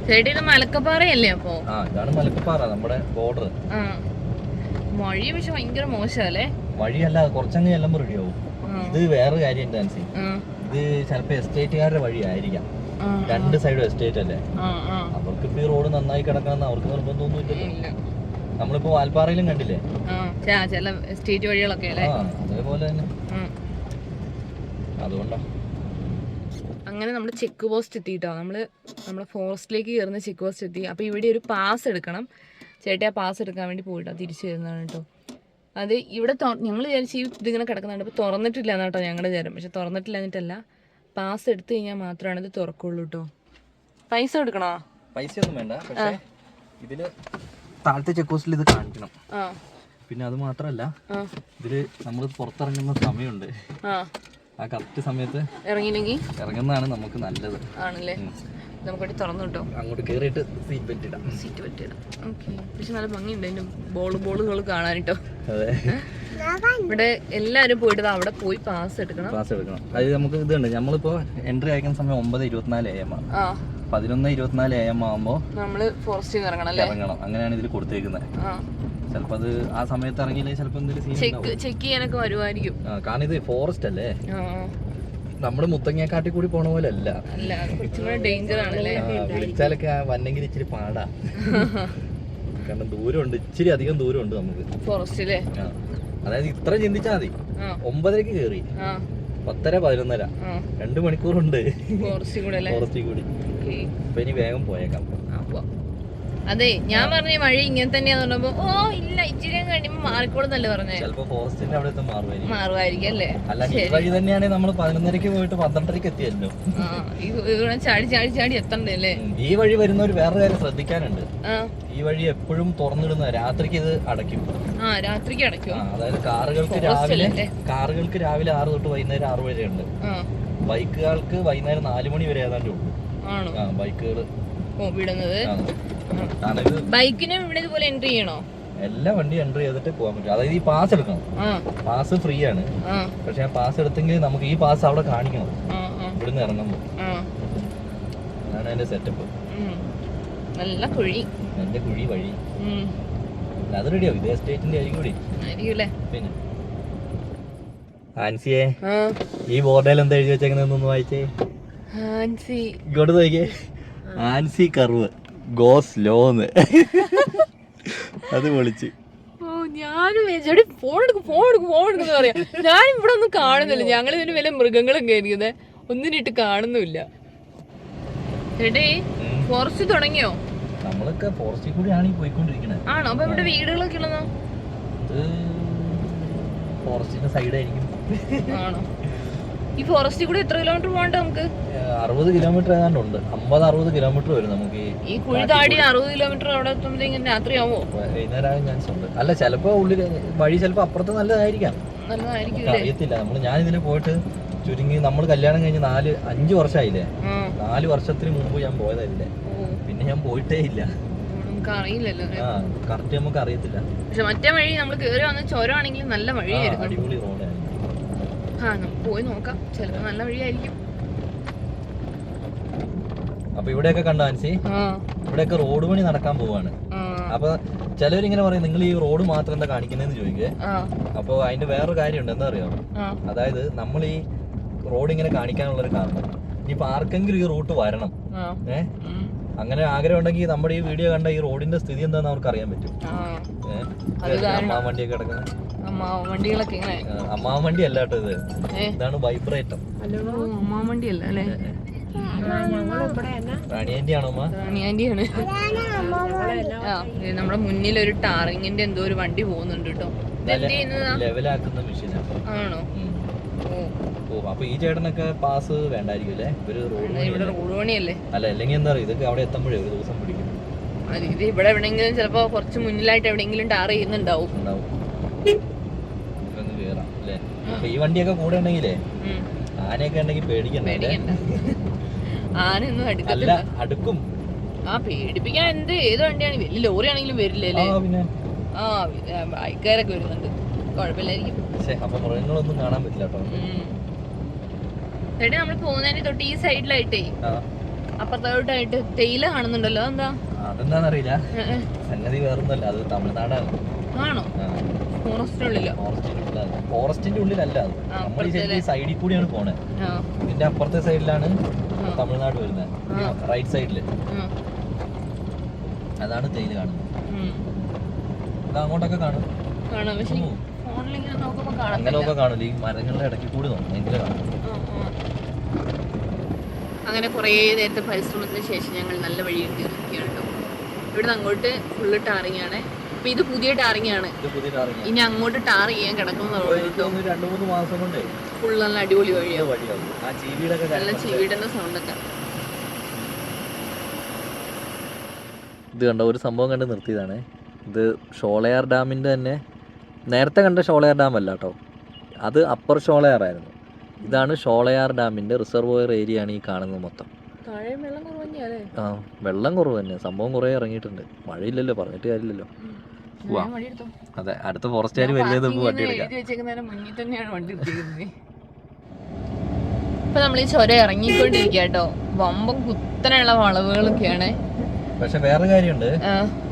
ചേട്ടാ ഇത് മലക്കപ്പാറയല്ലേ അപ്പോ? ആ ഇതാണ് മലക്കപ്പാറ നമ്മുടെ ബോർഡർ ആ. വഴി പക്ഷെ ഭയങ്കര മോശമല്ലേ? വഴിയല്ല കുറച്ചങ്ങ് ചെല്ലുമ്പോൾ റെഡിയാവും ആ, ഇത് വേറെ കാര്യം ഡാൻസി ആ, ഇത് ചിലപ്പോൾ എസ്റ്റേറ്റുകാരുടെ വഴിയായിരിക്കാം രണ്ട് സൈഡും എസ്റ്റേറ്റ് അല്ലേ. അവർക്ക് ഈ റോഡ് നന്നായി കിടക്കണം അവർക്ക് നിർബന്ധമൊന്നുമില്ലല്ലോ. ഇല്ല. നമ്മളിപ്പോ വാൽപ്പാറയിലും കണ്ടില്ലേ? ആ, ചെ- ചില സ്റ്റേറ്റ് വഴികളൊക്കെ അതേപോലെ തന്നെ. ഉം. അങ്ങനെ നമ്മൾ ചെക്ക് പോസ്റ്റ് എത്തിയിട്ടോ നമ്മൾ നമ്മൾ ഫോറസ്റ്റിലേക്ക് കയറുന്ന ചെക്ക് പോസ്റ്റ് എത്തി. അപ്പോൾ ഇവിടെ ഒരു പാസ് എടുക്കണം. ചേട്ടി ആ പാസ് എടുക്കാൻ വേണ്ടി പോയിട്ടോ. തിരിച്ചു വരുന്നതാണ് കേട്ടോ. അത് ഇവിടെ ഞങ്ങൾ വിചാരിച്ച് ഈ ഇതിങ്ങനെ കിടക്കുന്നുണ്ട്. അപ്പോൾ തുറന്നിട്ടില്ല എന്നാ കേട്ടോ ഞങ്ങളുടെ വിചാരം. പക്ഷെ തുറന്നിട്ടില്ല എന്നിട്ടല്ല പാസ് എടുത്തു കഴിഞ്ഞാൽ മാത്രമാണ് ഇത് തുറക്കുള്ളൂ കേട്ടോ. പൈസ എടുക്കണോ പൈസ ഒന്നും വേണ്ട പക്ഷേ ഇതിൽ താഴത്തെ ചെക്ക് പോസ്റ്റിൽ ഇത് കാണിക്കണം. പിന്നെ അത് മാത്രമല്ല ഇതിൽ നമ്മൾ പുറത്തിറങ്ങുന്ന സമയമുണ്ട്. ആ കറക്റ്റ് സമയത്ത് ഇറങ്ങിയില്ലെങ്കിൽ? ഇറങ്ങുന്നതാണ് നമുക്ക് നല്ലത്. ആണല്ലേ? നമുക്കടി തുറന്നു കിട്ടോ അങ്ങോട്ട് കയറിയിട്ട് സീറ്റ് ബെൽറ്റ് ഇടാം. സീറ്റ് പറ്റിയിടാം ഓക്കെ പക്ഷെ നല്ല ഭംഗിയുണ്ട് അതിന്റെ ബോൾ ബോളുകൾ കാണാനിട്ടോ അതെ. ഇവിടെ എല്ലാരും പോയിട്ട് അവിടെ പോയി പാസ് എടുക്കണം. പാസ് എടുക്കണം. അത് നമുക്ക് ഇതുണ്ട്. നമ്മളിപ്പോ എൻട്രി അയക്കുന്ന സമയം ഒമ്പത് ഇരുപത്തിനാല് എ എം ആണ്. പതിനൊന്ന് ഇരുപത്തിനാല് എ എം ആകുമ്പോ നമ്മൾ ഫോറസ്റ്റിൽ ഇറങ്ങണം ഇറങ്ങണം. അങ്ങനെയാണ് ഇതിൽ കൊടുത്തേക്കുന്നത്. ആ ചിലപ്പോൾ അത് ആ സമയത്ത് ഇറങ്ങിയില്ലെങ്കിൽ ചിലപ്പോൾ എന്തെങ്കിലും സീൻ ചെക്ക് ചെക്ക് ചെയ്യാനൊക്കെ വരുമായിരിക്കും കാരണം ഇത് ഫോറസ്റ്റ് അല്ലേ? നമ്മുടെ മുത്തങ്ങക്കാട്ടിൽ കൂടി പോണ പോലെ അല്ല അല്ല അത് കുറച്ചും കൂടെ ഡേഞ്ചർ ആണല്ലേ? വിളിച്ചാലൊക്കെ വന്നെങ്കിൽ ഇച്ചിരി പാടാ. കാരണം ദൂരമുണ്ട് ഇച്ചിരി അധികം ദൂരമുണ്ട് നമുക്ക്. ഫോറസ്റ്റിലെ. അതായത് ഇത്ര ചിന്തിച്ചാൽ മതി. ഒമ്പതരക്ക് കേറി. പത്തര പതിനൊന്നര. രണ്ട് മണിക്കൂറുണ്ട്. ഫോറസ്റ്റിൽ കൂടെ അപ്പൊ ഇനി വേഗം പോയേക്കാം. അതെ ഞാൻ പറഞ്ഞ വഴി ഇങ്ങനെ തന്നെയാന്ന് പറഞ്ഞപ്പോ ഓ ഇല്ല ഇച്ചിരി കഴിയുമ്പോ മാറിക്കോളന്നല്ലേ പറഞ്ഞേ. മാറുമായിരിക്കും അല്ലേ? വഴി തന്നെയാണെങ്കിൽ നമ്മൾ പതിനൊന്നരക്ക് പോയിട്ട് പന്ത്രണ്ടരക്ക് എത്തിയല്ലോ. ഇവിടെ ചാടി ചാടി ചാടി എത്തണ്ടേ അല്ലേ? ഈ വഴി വരുന്നവർ വേറെ കാര്യം ശ്രദ്ധിക്കാനുണ്ട്. ഈ വഴി എപ്പോഴും തുറന്നിടുന്ന രാത്രിക്ക് ഇത് അടയ്ക്കും. ആ രാത്രിക്ക് അടയ്ക്കും. അതായത് കാറുകൾക്ക് രാവിലെ കാറുകൾക്ക് രാവിലെ ആറ് തൊട്ട് വൈകുന്നേരം ആറ് വരെ ഉണ്ട് ബൈക്കുകൾക്ക് വൈകുന്നേരം നാല് മണി വരെ ഏതാണ്ട് ഉള്ളൂ. ബൈക്കുകൾ വിടുന്നത് ബൈക്കിനും ഇവിടെ ഇതുപോലെ എൻട്രി ചെയ്യണോ? എല്ലാ വണ്ടി എൻട്രി ചെയ്തിട്ട് പോകാൻ പറ്റും. അതായത് ഈ പാസ് എടുക്കണം. പാസ് ഫ്രീ ആണ്. പക്ഷെ പാസ് എടുത്തെങ്കിൽ നമുക്ക് ഈ പാസ് അവിടെ കാണിക്കണം. ഇവിടുന്ന് ഇറങ്ങുമ്പോൾ. അതാണ് അതിന്റെ സെറ്റപ്പ് നല്ല കുഴി. എന്റെ കുഴി വഴി. അത് റെഡിയാവും ഇതേ സ്റ്റേറ്റിന്റെ ആയിരിക്കും കൂടി പിന്നെ. ആൻസിയെ ഈ ബോർഡിൽ എന്താ എഴുതി വെച്ചേക്കുന്നതെന്നൊന്ന് വായിച്ചേ. ആൻസി. ഇങ്ങോട്ട് നോക്കിയേ. ആൻസി കർവ് ഗോസ് ലോന്ന്. അത് വിളിച്ച്. ഞാനും ചേട്ടി ഫോൺ എടുക്കും ഫോൺ എടുക്കും ഫോൺ പറയാ. ഞാൻ ഇവിടെ ഒന്നും കാണുന്നില്ല. ഞങ്ങൾ ഇതിന് വല്ല മൃഗങ്ങളും കയറിയത് ഒന്നിനിട്ട് കാണുന്നില്ല ചേട്ടേ. ഫോറസ്റ്റ് തുടങ്ങിയോ? നമ്മളൊക്കെ ഫോറസ്റ്റിൽ കൂടിയാണ് ഈ പോയിക്കൊണ്ടിരിക്കുന്നത് ആണോ? അപ്പൊ ഇവിടെ വീടുകളൊക്കെ ഉള്ളതോ? ഫോറസ്റ്റിന്റെ സൈഡായിരിക്കും ആണോ? ഈ ഫോറസ്റ്റിൽ കൂടെ എത്ര കിലോമീറ്റർ പോകണ്ട നമുക്ക്? അറുപത് കിലോമീറ്റർ ഏതാണ്ട് ഉണ്ട്. അമ്പത് അറുപത് കിലോമീറ്റർ വരും നമുക്ക് ഈ കുഴി താടി അറുപത് കിലോമീറ്റർ അവിടെ എത്തുമ്പോഴത്തേക്കും രാത്രിയാവോ? വൈകുന്നേരം ചാൻസ് ഉണ്ട്. അല്ല ചിലപ്പോ ഉള്ളിൽ വഴി ചിലപ്പോ അപ്പുറത്ത് നല്ലതായിരിക്കാം. അറിയത്തില്ല. നമ്മൾ ഞാൻ ഇതിന് പോയിട്ട് ചുരുങ്ങി നമ്മൾ കല്യാണം കഴിഞ്ഞ് നാല് അഞ്ച് വർഷമായില്ലേ നാല് വർഷത്തിന് മുമ്പ് ഞാൻ പോയതല്ലേ പിന്നെ ഞാൻ പോയിട്ടേ ഇല്ല. അറിയില്ലല്ലോ കറക്റ്റ് നമുക്ക് അറിയത്തില്ല. പക്ഷെ മറ്റേ വഴി നമ്മൾ കേറി വന്ന ചുരമാണെങ്കിലും നല്ല വഴിയായിരുന്നു. അടിപൊളി റോഡായിരുന്നു ആ നമുക്ക് പോയി നോക്കാം. ചിലപ്പോ നല്ല വഴിയായിരിക്കും. അപ്പൊ ഇവിടെയൊക്കെ കണ്ടോ ആൻസി ഇവിടെയൊക്കെ റോഡ് പണി നടക്കാൻ പോവാണ്. അപ്പൊ ചിലവരിങ്ങനെ പറയും നിങ്ങൾ ഈ റോഡ് മാത്രം എന്താ കാണിക്കുന്നതെന്ന് ചോദിക്കേ. അപ്പൊ അതിന്റെ വേറൊരു കാര്യമുണ്ട് എന്താ അറിയോ അതായത് നമ്മൾ ഈ റോഡ് ഇങ്ങനെ കാണിക്കാനുള്ള ഒരു കാരണം ഇനിയിപ്പോ ആർക്കെങ്കിലും ഈ റൂട്ട് വരണം ഏ? അങ്ങനെ ആഗ്രഹം ഉണ്ടെങ്കിൽ നമ്മുടെ ഈ വീഡിയോ കണ്ട ഈ റോഡിന്റെ സ്ഥിതി എന്താന്ന് അവർക്ക് അറിയാൻ പറ്റും ഏഹ് വണ്ടിയൊക്കെ കിടക്കുന്നത് വണ്ടികളൊക്കെ ഇങ്ങനെ. അമ്മാ വണ്ടി അല്ല കേട്ടോ ഇത്. ഇതാണ് വൈബ്രേറ്റർ അമ്മാവൻ വണ്ടി അല്ല? അല്ലേ നമ്മുടെ മുന്നിൽ ഒരു ടാറിങ്ങിന്റെ എന്തോ ഒരു വണ്ടി പോകുന്നുണ്ട് കേട്ടോ. ലെവലാക്കുന്ന മെഷീനാണ് ആണോ? ഓ. അപ്പൊ ഈ ചേട്ടനൊക്കെ പാസ് വേണ്ടായിരിക്കും അല്ലേ? റോഡ് എന്നാ റോഡ് പണിയല്ലേ? അല്ല അല്ലെങ്കിൽ എന്താ പറയുക ഇതൊക്കെ അവിടെ എത്തുമ്പോഴേ ഒരു ദിവസം പിടിക്കും. ഇത് ഇവിടെ എവിടെയെങ്കിലും ചിലപ്പോ കുറച്ച് മുന്നിലായിട്ട് എവിടെയെങ്കിലും ടാർ ചെയ്യുന്നുണ്ടാവും ഉണ്ടാവും നമുക്കൊന്ന് കേറാം അല്ലേ അപ്പൊ ഈ വണ്ടിയൊക്കെ കൂടെ ഉണ്ടെങ്കിലേ. ആനയൊക്കെ ഉണ്ടെങ്കിൽ പേടിക്കണ്ട? ആനൊന്നും അല്ല അടുക്കും. ആ പേടിപ്പിക്കാൻ എന്ത് ഏത് വണ്ടിയാണ്? വലിയ ലോറി ആണെങ്കിലും വരില്ലേ ആ ബൈക്കാരൊക്കെ വരുന്നുണ്ട്. കുഴപ്പമില്ലായിരിക്കും. അപ്പൊ മൃഗങ്ങളൊന്നും കാണാൻ പറ്റില്ല കേട്ടോ. ചേട്ടാ നമ്മൾ പോകുന്നതിന് തൊട്ട് ഈ സൈഡിലായിട്ടേ അപ്പുറത്തോട്ടായിട്ട് തേയില കാണുന്നുണ്ടല്ലോ എന്താ അതെന്താന്നറിയില്ല. സംഗതി വേറൊന്നുമല്ല അത് തമിഴ്നാടാണ്. ആണോ? ഫോറസ്റ്റിന്റെ ഉള്ളിലല്ല. അത്. നമ്മൾ ഈ സൈഡിൽ കൂടിയാണ് പോണേ. ഇതിന്റെ അപ്പുറത്തെ സൈഡിലാണ് തമിഴ്നാട് വരുന്നത് റൈറ്റ് സൈഡിൽ അതാണ് തേയില കാണുന്നത്. അങ്ങോട്ടൊക്കെ കാണും. അങ്ങനെയൊക്കെ കാണില്ല ഈ മരങ്ങളുടെ ഇടയ്ക്ക് കൂടി എങ്കിലും കാണും. അങ്ങനെ കുറേ നേരത്തെ പരിശ്രമത്തിന് ശേഷം ഞങ്ങൾ നല്ല വഴിയിൽ കയറിയിരിക്കുകയാണ് ഇവിടുന്ന് അങ്ങോട്ട് ഫുള്ള് ടാറിങ് ആണ്. അപ്പൊ ഇത് പുതിയ ടാറിങ് ആണ്. ഇത് പുതിയ ടാറിങ് ഇനി അങ്ങോട്ട് ടാർ ചെയ്യാൻ കിടക്കുന്നതാണ് കൊണ്ടേ ഫുള്ള് നല്ല അടിപൊളി വഴിയാണ് വഴിയാവും. നല്ല ചീവിടുന്ന സൗണ്ടൊക്കെ ഇത് കണ്ട ഒരു സംഭവം കണ്ട് നിർത്തിയതാണ്. ഇത് ഷോളയാർ ഡാമിന്റെ തന്നെ നേരത്തെ കണ്ട ഷോളയാർ ഡാം അല്ല കേട്ടോ. അത് അപ്പർ ഷോളയാർ ആയിരുന്നു. ഇതാണ് ഷോളയാർ ഡാമിന്റെ റിസർവോയർ ഏരിയ ആണ് ഈ കാണുന്നത് മൊത്തം. ആ വെള്ളം കുറവ് തന്നെ സംഭവം കുറേ ഇറങ്ങിയിട്ടുണ്ട്. മഴയില്ലല്ലോ പറഞ്ഞിട്ട് കാര്യമില്ലല്ലോ. പോവാം. വഴി എടുത്തോ? അതെ അടുത്ത ഫോറസ്റ്റുകാർ വരുന്നത് മുമ്പ് വണ്ടി എടുക്കാം. ഇപ്പൊ നമ്മൾ ഈ ചുര ഇറങ്ങിക്കൊണ്ടിരിക്കുക കേട്ടോ വമ്പം കുത്തനെയുള്ള വളവുകളൊക്കെയാണ്. പക്ഷെ വേറെ കാര്യമുണ്ട്.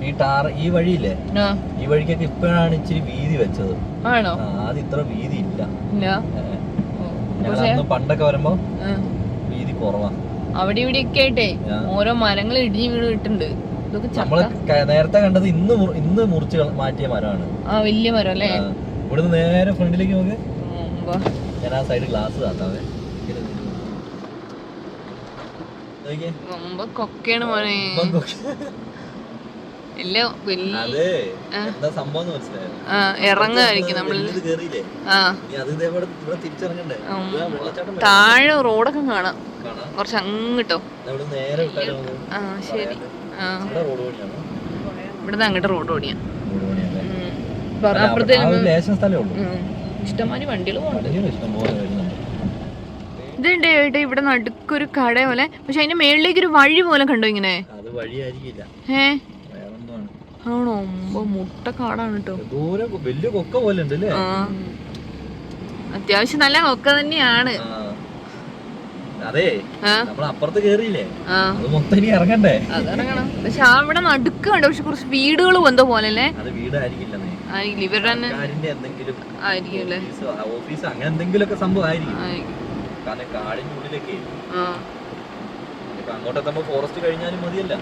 ഈ ടാർ ഈ വഴിയില്ലേ? ഈ വഴിക്കൊക്കെ ഇപ്പോഴാണ് ഇച്ചിരി വീതി വെച്ചത്. ആണോ? അത് ആദ്യം ഇത്ര വീതി ഇല്ല. പണ്ടൊക്കെ വരുമ്പോ വീതി കുറവാ. അവിടെ ഇവിടെ ഒക്കെ ആയിട്ടേ. ഓരോ മരങ്ങൾ ഇടിഞ്ഞു വീണ് കിട്ടുന്നുണ്ട് ഇതൊക്കെ നമ്മൾ ക- നേരത്തെ കണ്ടത് ഇന്ന് മുറി- ഇന്ന് മുറിച്ച് കള- മാറ്റിയ മരമാണ്. ആ വലിയ മരം അല്ലേ? ആ, ഇവിടുന്ന് നേരെ ഫ്രണ്ടിലേക്ക് നോക്ക്. ഉം, വാ. ഞാൻ ആ സൈഡ് ഗ്ലാസ് താത്താവേ. നോക്കിയേ. കൊക്കയാണ് മോനെ. ഇപ്പം. ഇല്ല വലിയ അതെ. എന്താ സംഭവം എന്ന് മനസ്സിലായോ? ആ ഇറങ്ങായിരിക്കും നമ്മൾ ഇത് കേറിയില്ലേ? ആ. ഇനി അത് ഇതേപോലെ ഇവിടെ തിരിച്ചിറങ്ങണ്ടേ? ഉം. ഇതാ വെള്ളച്ചാട്ടം വരും. താഴെ റോഡൊക്കെ കാണാം. കുറച്ച് അങ്ങോട്ടോ ആ ശരി. ആ. ഇവിടുന്ന് അങ്ങോട്ട് റോഡ് ഓടിയാ. ഇഷ്ടംമാതിരി വണ്ടികൾ ഇതുണ്ട് ഇവിടെ നടുക്കൊരു കട പോലെ. പക്ഷെ അതിന്റെ മേളിലേക്ക് ഒരു വഴി പോലെ കണ്ടോ ഇങ്ങനെ? ഏ ആണ്? മുട്ട കാടാണ് കേട്ടോ അത്യാവശ്യം നല്ല കൊക്ക തന്നെയാണ്. അതെ കേറിയില്ലേ? അത് മൊത്തം ഇനി ഇറങ്ങണ്ടേ? അതിറങ്ങണം. പക്ഷെ കുറച്ച് വീടുകളും എന്തോ പോലെ അല്ലേ അത് ഇവരുടെ തന്നെ സർക്കാരിന്റെ എന്തെങ്കിലും ആയിരിക്കും അല്ലേ ഓഫീസോ അങ്ങനെ എന്തെങ്കിലുമൊക്കെ സംഭവം ആയിരിക്കും. ആയിരിക്കും. കാരണം കാടിന്റെ ഉള്ളിലൊക്കെ. ഫോറസ്റ്റ് കഴിഞ്ഞാലും മതിയല്ല.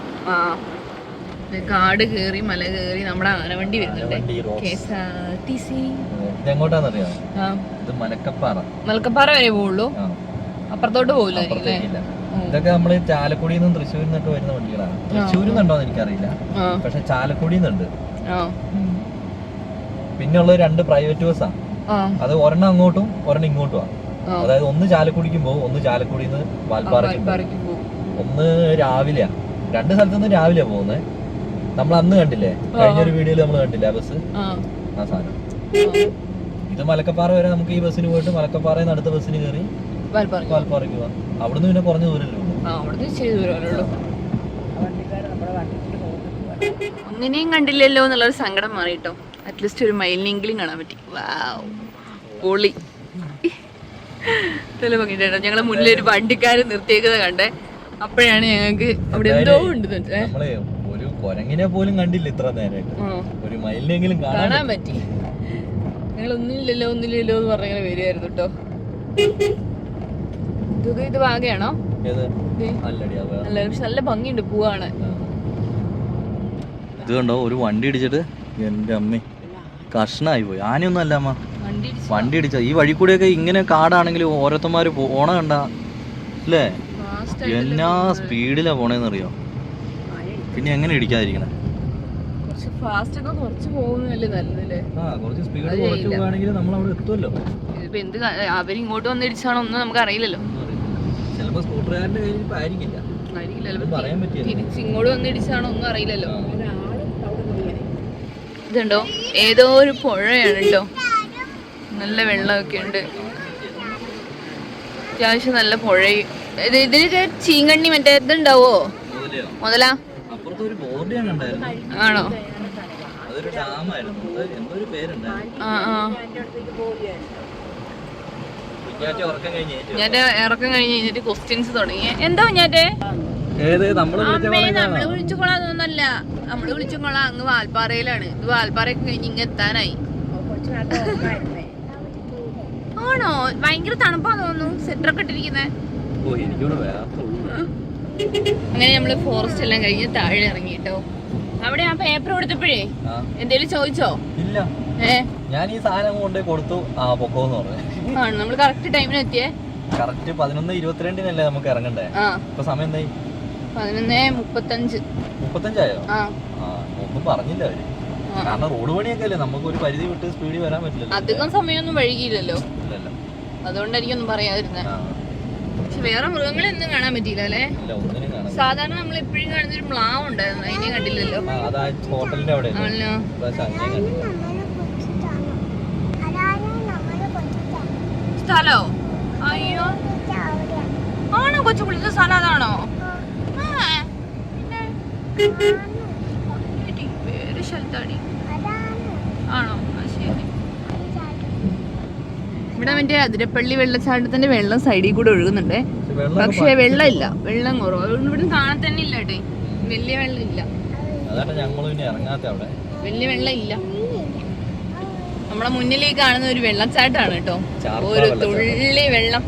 കാട് കേറി മല കേറി നമ്മുടെ ആനവണ്ടി വരുന്നുണ്ട്. ഇത് മലക്കപ്പാറ മലക്കപ്പാറ വരെ പോവുള്ളൂ. അപ്പുറത്തോട്ട് പോകില്ല ഇതൊക്കെ നമ്മൾ ചാലക്കുടിയിൽ നിന്നും തൃശ്ശൂരിൽ നിന്നൊക്കെ വരുന്ന വണ്ടികളാണ്. തൃശ്ശൂരിൽ നിന്നുണ്ടോന്ന് എനിക്കറിയില്ല. പക്ഷെ ചാലക്കുടിയിൽ നിന്നുണ്ട് പിന്നെയുള്ള പിന്നെ ഉള്ളത് രണ്ട് പ്രൈവറ്റ് ബസ്സാണ് അത് ഒരെണ്ണം അങ്ങോട്ടും ഒരെണ്ണം ഇങ്ങോട്ടും ആണ് അതായത് ഒന്ന് ചാലക്കുടിക്കും പോകും ഒന്ന് ചാലക്കുടിയിൽ നിന്ന് വാൽപ്പാറയ്ക്കും ഒന്ന് രാവിലെയാ. രണ്ട് സ്ഥലത്തു നിന്ന് രാവിലെയാ പോകുന്നത് നമ്മൾ അന്ന് കണ്ടില്ലേ? കഴിഞ്ഞൊരു വീഡിയോയിൽ നമ്മൾ കണ്ടില്ല ബസ്? ആ സാധനം. ഇത് മലക്കപ്പാറ വരെ നമുക്ക് ഈ ബസ്സിന് പോയിട്ട് മലക്കപ്പാറയിൽ നിന്ന് അടുത്ത ബസ്സിന് കയറി വാൽപ്പാറയ്ക്ക് പോവാം. അവിടുന്ന് പിന്നെ കുറഞ്ഞ ദൂരമല്ലേ അവിടുന്ന് ഇച്ചിരി ദൂരമല്ലോ വണ്ടിക്കാർ നമ്മുടെ വണ്ടിക്കൂടെ പോകുന്നത് ഒന്നിനെയും കണ്ടില്ലല്ലോ എന്നുള്ളൊരു സങ്കടം മാറിയിട്ടോ അറ്റ്ലീസ്റ്റ് ഒരു മൈലിനെങ്കിലും കാണാൻ പറ്റി. വാവ് പൊളി. നല്ല ഭംഗിട്ടോ ഞങ്ങളെ മുന്നിൽ ഒരു വണ്ടിക്കാരൻ നിർത്തിയേക്കുന്നത് കണ്ടേ. അപ്പോഴാണ് ഞങ്ങൾക്ക് അവിടെ എന്തോ ഉണ്ട് നമ്മളെ ഒരു കുരങ്ങിനെ പോലും കണ്ടില്ല ഇത്ര നേരം ഒരു മയിലിനെങ്കിലും കാണാൻ കാണാൻ പറ്റി. ഞങ്ങൾ ഒന്നുമില്ലല്ലോ ഒന്നുമില്ലല്ലോ എന്ന് പറഞ്ഞ വരുമായിരുന്നു കേട്ടോ. ഇത് ഇത് ഭാഗയാണോ. നല്ല പക്ഷെ നല്ല ഭംഗിയുണ്ട് പൂവാണ്. ഇത് കണ്ടോ ഒരു വണ്ടി ഇടിച്ചിട്ട് എന്റെ അമ്മ. കഷ്ണായി പോയി. ആനയൊന്നും അല്ല അമ്മ. വണ്ടി ഇടിച്ച്. ഈ വഴി കൂടെയൊക്കെ ഇങ്ങനെ കാടാണെങ്കിൽ ഓരോരുത്തന്മാര് പോണ കണ്ട. അല്ലേ എന്നാ സ്പീഡിലാ പോണേന്നറിയോ? പിന്നെ എങ്ങനെ ഇടിക്കാതിരിക്കണേ? അവരിങ്ങോട്ട് വന്നിടിച്ചാണോ ഒന്നും നമുക്ക് അറിയില്ലല്ലോ ചിലപ്പോ സ്കൂട്ടറുകാരന്റെ കയ്യിൽ ഇപ്പൊ ആയിരിക്കില്ല. പറയാൻ പറ്റില്ല. വന്നിടിച്ചാണോ ഒന്നും അറിയില്ലല്ലോ. ഇതുണ്ടോ? ഏതോ ഒരു പുഴയാണ് കേട്ടോ നല്ല വെള്ളമൊക്കെ ഉണ്ട്. അത്യാവശ്യം നല്ല പുഴയും. ഇതിന് ഇതിലൊക്കെ ചീങ്കണ്ണി മറ്റേ ഇതുണ്ടാവോ? മുതലാ? ആണോ? ആ ആ എന്റെ അടുത്തേക്ക് പോവുകയാണ് കുഞ്ഞാറ്റ ഉറക്കം കഴിഞ്ഞ് ഏറ്റു. ഞാൻ ഇറക്കം കഴിഞ്ഞ് കഴിഞ്ഞിട്ട് ക്വസ്റ്റ്യൻസ് തുടങ്ങി. എന്താ ഞാറ്റേ ഏത്? നമ്മൾ വിളിച്ച അമ്മേ പറഞ്ഞാണോ? നമ്മൾ വിളിച്ചുകൊള്ളാം അങ്ങ് വാൽപ്പാറയിലാണ്. ഇത് വാൽപ്പാറയൊക്കെ കഴിഞ്ഞ് ഇങ്ങ് എത്താനായി. ആണോ? ഭയങ്കര തണുപ്പാ തോന്നുന്നു. സെറ്ററൊക്കെ ഇട്ടിരിക്കുന്നേ. അങ്ങനെ നമ്മൾ ഫോറസ്റ്റ് എല്ലാം കഴിഞ്ഞ് താഴെ ഇറങ്ങി കേട്ടോ. അവിടെ ആ പേപ്പർ കൊടുത്തപ്പോഴേ എന്തേലും ചോദിച്ചോ? ഇല്ല. ഞാൻ ഈ സാധനം കൊണ്ടേ കൊടുത്തു. ആ പൊക്കോന്ന് പറഞ്ഞു. ആണ്. നമ്മൾ കറക്റ്റ് ടൈമിന് എത്തിയേ. കറക്റ്റ് പതിനൊന്ന് ഇരുപത്തിരണ്ടിനല്ലേ നമുക്ക് ഇറങ്ങണ്ടേ? ആ. ഇപ്പൊ സമയം എന്തായി? പതിനൊന്ന് മുപ്പത്തഞ്ച്. മുപ്പത്തഞ്ചായോ? ആ. ആ ഒന്നും പറഞ്ഞില്ല അവർ. ആ. കാരണം റോഡ് പണിയൊക്കെ അല്ലേ? നമുക്ക് ഒരു പരിധി വിട്ട് സ്പീഡിൽ വരാൻ പറ്റില്ലല്ലോ. അധികം സമയമൊന്നും വഴുകിയില്ലല്ലോ ഇല്ലല്ലോ. അതുകൊണ്ടായിരിക്കും ഒന്നും പറയാതിരുന്നത് ആ. പക്ഷെ വേറെ മൃഗങ്ങളൊന്നും കാണാൻ പറ്റിയില്ല അല്ലേ? ഇല്ല ഒന്നിനും കാണാൻ സാധാരണ നമ്മൾ എപ്പോഴും കാണുന്ന ഒരു മ്ലാവ് ഉണ്ടായിരുന്നു അതിനെ കണ്ടില്ലല്ലോ. ആ അതാ ഹോട്ടലിന്റെ അവിടെ ആണല്ലോ. കണ്ടില്ല സ്ഥലോ അയ്യോ. ആണോ കൊച്ചു കുളിച്ച സ്ഥലം അതാണോ. വേറെ സ്ഥലത്താടി ആണോ? ശരി. ഇവിടെ മറ്റേ അതിരപ്പള്ളി വെള്ളച്ചാട്ടത്തിന്റെ വെള്ളം സൈഡിൽ കൂടെ ഒഴുകുന്നുണ്ടേ. പക്ഷേ വെള്ളമില്ല. വെള്ളം കുറവ്. അതുകൊണ്ട് ഇവിടെ കാണാൻ തന്നെ ഇല്ല കേട്ടേ വലിയ വെള്ളം ഇല്ല വലിയ വെള്ളം ഇല്ല നമ്മളെ മുന്നിൽ ഈ കാണുന്ന ഒരു വെള്ളച്ചാട്ടാണ് കേട്ടോ. ഒരു തുള്ളി വെള്ളം.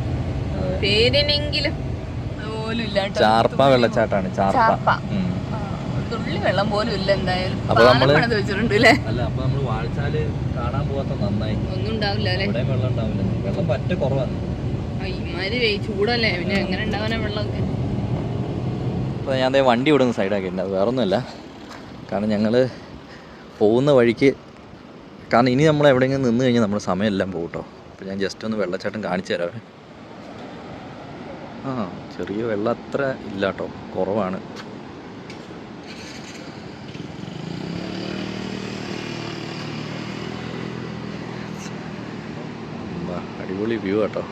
പേരിനെങ്കിലും ഇല്ല ചാർപ്പ വെള്ളച്ചാട്ടാണ് ചാർപ്പ. തുള്ളി വെള്ളം പോലും ഇല്ല എന്തായാലും. അപ്പൊ നമ്മൾ വെച്ചിട്ടുണ്ട് അല്ലേ? അല്ല അപ്പൊ നമ്മൾ വാഴച്ചാൽ കാണാൻ പോവാത്ത നന്നായി. ഒന്നും ഉണ്ടാവില്ല അല്ലേ? വെള്ളം ഉണ്ടാവില്ല. വെള്ളം പറ്റ കുറവാണ്. ഇമാര് വേ ചൂടല്ലേ? പിന്നെ എങ്ങനെ ഉണ്ടാവാനാ വെള്ളമൊക്കെ? അപ്പോൾ ഞാൻ വണ്ടി ഇവിടെ നിന്ന് സൈഡാക്കിയിട്ടുണ്ട് അത് വേറൊന്നുമല്ല. കാരണം ഞങ്ങൾ പോകുന്ന വഴിക്ക് കാരണം ഇനി നമ്മൾ എവിടെയെങ്കിലും നിന്ന് കഴിഞ്ഞാൽ നമ്മുടെ സമയമെല്ലാം പോകും കേട്ടോ. അപ്പോൾ ഞാൻ ജസ്റ്റ് ഒന്ന് വെള്ളച്ചാട്ടം കാണിച്ചു തരാം ആ ചെറിയ വെള്ളം അത്ര ഇല്ല കേട്ടോ. കുറവാണ്. അടിപൊളി വ്യൂ കേട്ടോ.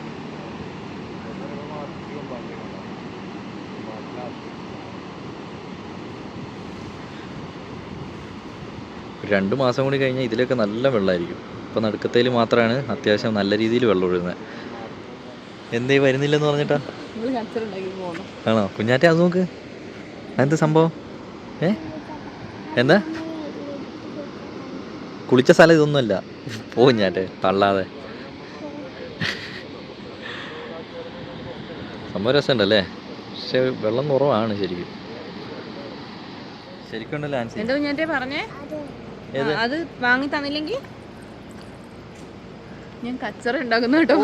രണ്ട് മാസം കൂടി കഴിഞ്ഞാൽ ഇതിലൊക്കെ നല്ല വെള്ളമായിരിക്കും. ഇപ്പം നടുക്കത്തേൽ മാത്രമാണ് അത്യാവശ്യം നല്ല രീതിയിൽ വെള്ളം ഒഴുകുന്നത് എന്തേ വരുന്നില്ലെന്ന് പറഞ്ഞിട്ടാ? ആണോ? കുഞ്ഞാറ്റ അത് നോക്ക്. അതെന്ത് സംഭവം? ഏ? എന്താ? കുളിച്ച സ്ഥലം ഇതൊന്നുമല്ല. പോ കുഞ്ഞാറ്റെ തള്ളാതെ. സംഭവം രസമുണ്ടല്ലേ? പക്ഷെ വെള്ളം കുറവാണ് ശരിക്കും. ശരിക്കും ഉണ്ടല്ലോ ആൻസി? എന്താ കുഞ്ഞാറ്റെ പറഞ്ഞേ? അത് വാങ്ങി തന്നില്ലെങ്കിൽ ഞാൻ കച്ചറ ഉണ്ടാക്കുന്ന കേട്ടോ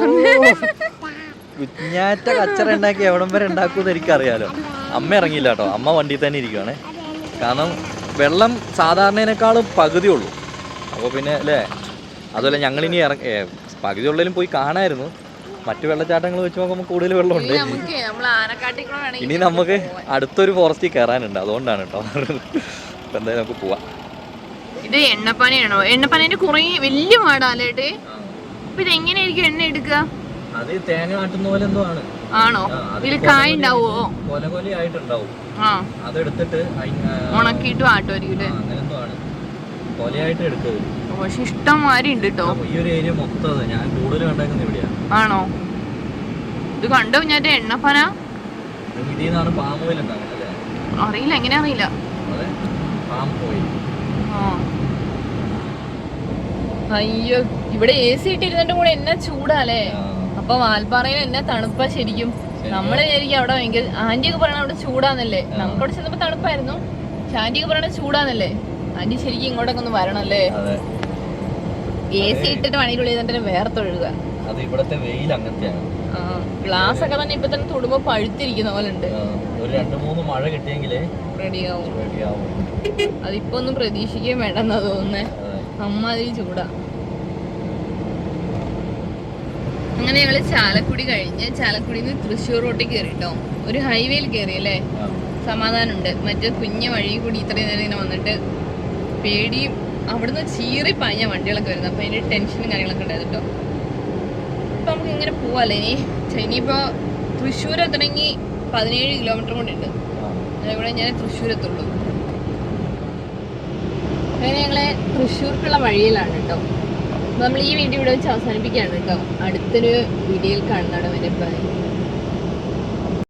കുഞ്ഞാറ്റ കച്ചറ ഉണ്ടാക്കി എവിടം വരെ ഉണ്ടാക്കുമെന്ന് എനിക്കറിയാലോ. അമ്മ ഇറങ്ങിയില്ല കേട്ടോ. അമ്മ വണ്ടിയിൽ തന്നെ ഇരിക്കുവാണേ. കാരണം വെള്ളം സാധാരണേനേക്കാളും പകുതി ഉള്ളൂ. അപ്പോൾ പിന്നെ അല്ലേ? അതുപോലെ ഞങ്ങളിനി ഇറങ്ങി പകുതി ഉള്ളതിലും പോയി കാണായിരുന്നു. മറ്റു വെള്ളച്ചാട്ടങ്ങൾ വെച്ച് നോക്കുമ്പോൾ കൂടുതൽ വെള്ളമുണ്ട്. ഇനി നമുക്ക് അടുത്തൊരു ഫോറസ്റ്റിൽ കയറാനുണ്ട്. അതുകൊണ്ടാണ് കേട്ടോ എന്തായാലും നമുക്ക് പോവാം. ഇത് എണ്ണപ്പനയാണോ? എണ്ണപ്പനേന്റെ കുറേ വലിയ മാടാലേട്ട് അപ്പൊ ഇത് എങ്ങനെയായിരിക്കും എണ്ണ എടുക്കുക? അത് തേങ്ങ ആട്ടുന്ന പോലെ എന്തോ ആണ്. ഇതിൽ കായ് ഉണ്ടാവോ കൊല കൊലയായിട്ടുണ്ടാവും അതെടുത്തിട്ട് ഉണക്കിയിട്ട് ആട്ടുമായിരിക്കും ആ, അല്ലേ ആണ്. കൊലയായിട്ട് എടുത്തത് പക്ഷെ ഇഷ്ടം മാതിരി ഉണ്ട് കേട്ടോ ഈ ഒരു ഏരിയ മൊത്തം ഞാൻ കൂടുതൽ കണ്ടേക്കുന്നത് ഇവിടെയാ. ആണോ? ഇത് കണ്ടോ ഞാൻ എണ്ണപ്പന? അറിയില്ല എങ്ങനെ അറിയില്ല. അതെ പാം ഓയിൽ ആ. അയ്യോ ഇവിടെ എ സി ഇട്ടിരുന്നിട്ട് കൂടെ എന്നെ ചൂടാലേ അപ്പൊ വാൽപ്പാറയിൽ എന്നെ തണുപ്പ ശരിക്കും. നമ്മൾ വിചാരിക്കും അവിടെ ഭയങ്കര ആന്റി ഒക്കെ പറയണ അവിടെ ചൂടാന്നല്ലേ? നമുക്ക് അവിടെ ചെന്നപ്പോ തണുപ്പായിരുന്നു. പക്ഷെ ആന്റി ഒക്കെ പറയണ ചൂടാന്നല്ലേ? ആന്റി ശരിക്കും ഇങ്ങോട്ടൊക്കെ ഒന്ന് വരണല്ലേ? എ സി ഇട്ടിട്ട് പണിക്കുള്ളിൽ തന്നെ വേർത്തൊഴുക അത് ഇവിടത്തെ വെയിൽ അങ്ങനത്തെയാണ്. ഗ്ലാസ് ഒക്കെ തന്നെ ഇപ്പൊ തന്നെ തൊടുമ്പോ പഴുത്തിരിക്കുന്ന പോലെ ഉണ്ട് ഒരു രണ്ട് മൂന്ന് മഴ കിട്ടിയെങ്കിലേ റെഡിയാവും റെഡിയാവും അതിപ്പോ ഒന്നും പ്രതീക്ഷിക്കുകയും വേണ്ടെന്നാ തോന്നുന്നേ. അമ്മാതിരി ചൂടാ. അങ്ങനെ ഞങ്ങൾ ചാലക്കുടി കഴിഞ്ഞ് ചാലക്കുടിയിൽ നിന്ന് തൃശ്ശൂർ റോട്ടിൽ കയറി കേട്ടോ ഒരു ഹൈവേയിൽ കയറി അല്ലേ. സമാധാനമുണ്ട്. മറ്റേ കുഞ്ഞ വഴി കൂടി ഇത്രയും നേരം ഇങ്ങനെ വന്നിട്ട് പേടിയും അവിടുന്ന് ചീറി പാഞ്ഞ വണ്ടികളൊക്കെ വരുന്നത് അപ്പൊ അതിന്റെ ടെൻഷനും കാര്യങ്ങളൊക്കെ ഉണ്ടായിരുന്നു കേട്ടോ. ഇപ്പൊ നമുക്ക് ഇങ്ങനെ പോവാല്ലേ ഇനി? ഇനിയിപ്പോ തൃശ്ശൂർ എത്തണമെങ്കിൽ പതിനേഴ് കിലോമീറ്റർ കൊണ്ടുണ്ട് അതേപോലെ ഇവിടെ ഞാൻ തൃശ്ശൂർ എത്തുള്ളൂ. അങ്ങനെ ഞങ്ങളെ തൃശ്ശൂർക്കുള്ള വഴിയിലാണ് കേട്ടോ. നമ്മൾ ഈ വീഡിയോ ഇവിടെ വെച്ച് അവസാനിപ്പിക്കുകയാണ് കേട്ടോ. അടുത്തൊരു വീഡിയോയിൽ കാണുന്നതാണ് വരെ